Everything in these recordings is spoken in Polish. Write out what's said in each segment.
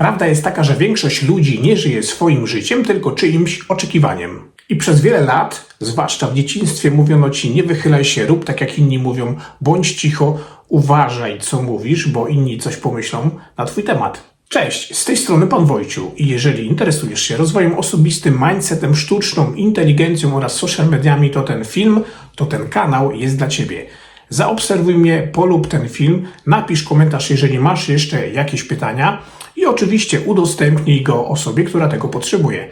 Prawda jest taka, że większość ludzi nie żyje swoim życiem, tylko czyimś oczekiwaniem. I przez wiele lat, zwłaszcza w dzieciństwie, mówiono ci: nie wychylaj się, rób tak jak inni mówią, bądź cicho, uważaj, co mówisz, bo inni coś pomyślą na twój temat. Cześć, z tej strony Pan Wojciu i jeżeli interesujesz się rozwojem osobistym, mindsetem, sztuczną inteligencją oraz social mediami, to ten film, to ten kanał jest dla Ciebie. Zaobserwuj mnie, polub ten film, napisz komentarz, jeżeli masz jeszcze jakieś pytania i oczywiście udostępnij go osobie, która tego potrzebuje.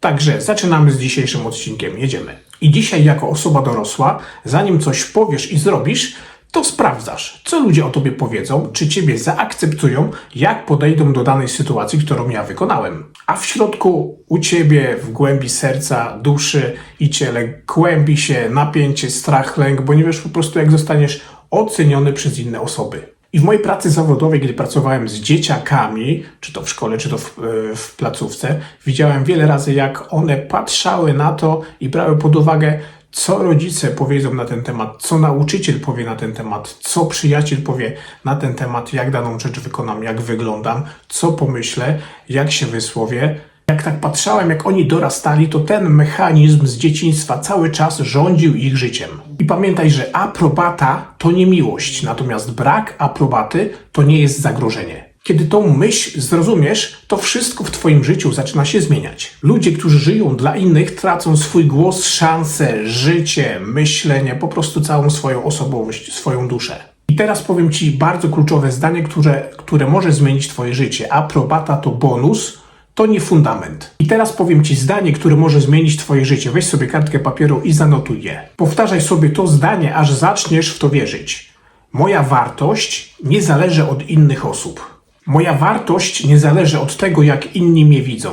Także zaczynamy z dzisiejszym odcinkiem. Jedziemy. I dzisiaj, jako osoba dorosła, zanim coś powiesz i zrobisz, to sprawdzasz, co ludzie o tobie powiedzą, czy ciebie zaakceptują, jak podejdą do danej sytuacji, którą ja wykonałem. A w środku, u ciebie, w głębi serca, duszy i ciele, kłębi się napięcie, strach, lęk, bo nie wiesz po prostu, jak zostaniesz oceniony przez inne osoby. I w mojej pracy zawodowej, gdy pracowałem z dzieciakami, czy to w szkole, czy to w, e, w placówce, widziałem wiele razy, jak one patrzały na to i brały pod uwagę, co rodzice powiedzą na ten temat, co nauczyciel powie na ten temat, co przyjaciel powie na ten temat, jak daną rzecz wykonam, jak wyglądam, co pomyślę, jak się wysłowię. Jak tak patrzałem, jak oni dorastali, to ten mechanizm z dzieciństwa cały czas rządził ich życiem. I pamiętaj, że aprobata to nie miłość, natomiast brak aprobaty to nie jest zagrożenie. Kiedy tą myśl zrozumiesz, to wszystko w Twoim życiu zaczyna się zmieniać. Ludzie, którzy żyją dla innych, tracą swój głos, szanse, życie, myślenie, po prostu całą swoją osobowość, swoją duszę. I teraz powiem Ci bardzo kluczowe zdanie, które, które może zmienić Twoje życie. Aprobata to bonus, to nie fundament. I teraz powiem Ci zdanie, które może zmienić Twoje życie. Weź sobie kartkę papieru i zanotuj je. Powtarzaj sobie to zdanie, aż zaczniesz w to wierzyć. Moja wartość nie zależy od innych osób. Moja wartość nie zależy od tego, jak inni mnie widzą.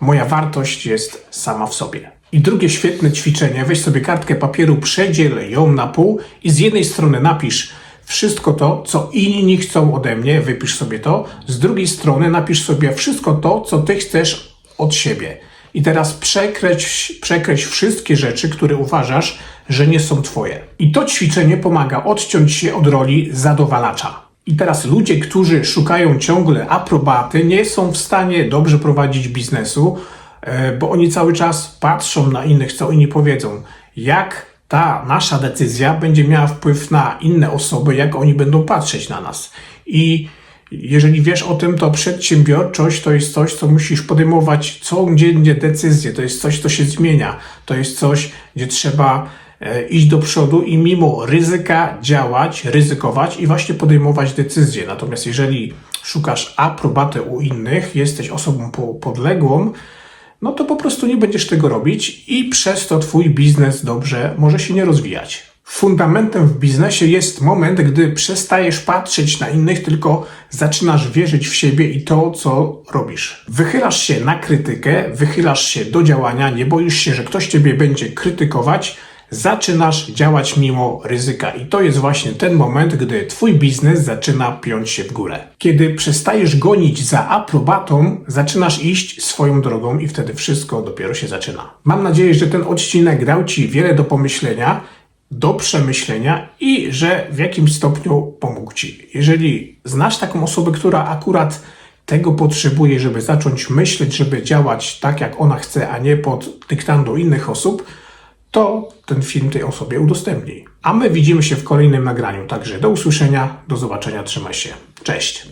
Moja wartość jest sama w sobie. I drugie świetne ćwiczenie, weź sobie kartkę papieru, przedziel ją na pół i z jednej strony napisz wszystko to, co inni chcą ode mnie, wypisz sobie to, z drugiej strony napisz sobie wszystko to, co ty chcesz od siebie. I teraz przekreś, przekreś wszystkie rzeczy, które uważasz, że nie są twoje. I to ćwiczenie pomaga odciąć się od roli zadowalacza. I teraz ludzie, którzy szukają ciągle aprobaty, nie są w stanie dobrze prowadzić biznesu, e, bo oni cały czas patrzą na innych, co inni powiedzą. Jak ta nasza decyzja będzie miała wpływ na inne osoby, jak oni będą patrzeć na nas. I jeżeli wiesz o tym, to przedsiębiorczość to jest coś, co musisz podejmować codziennie decyzje. To jest coś, co się zmienia. To jest coś, gdzie trzeba iść do przodu i mimo ryzyka działać, ryzykować i właśnie podejmować decyzje. Natomiast jeżeli szukasz aprobaty u innych, jesteś osobą po- podległą, no to po prostu nie będziesz tego robić i przez to twój biznes dobrze może się nie rozwijać. Fundamentem w biznesie jest moment, gdy przestajesz patrzeć na innych, tylko zaczynasz wierzyć w siebie i to, co robisz. Wychylasz się na krytykę, wychylasz się do działania, nie boisz się, że ktoś ciebie będzie krytykować, zaczynasz działać mimo ryzyka. I to jest właśnie ten moment, gdy twój biznes zaczyna piąć się w górę. Kiedy przestajesz gonić za aprobatą, zaczynasz iść swoją drogą i wtedy wszystko dopiero się zaczyna. Mam nadzieję, że ten odcinek dał ci wiele do pomyślenia, do przemyślenia i że w jakimś stopniu pomógł ci. Jeżeli znasz taką osobę, która akurat tego potrzebuje, żeby zacząć myśleć, żeby działać tak, jak ona chce, a nie pod dyktando innych osób, to ten film tej osobie udostępnij. A my widzimy się w kolejnym nagraniu. Także do usłyszenia, do zobaczenia, trzymaj się. Cześć!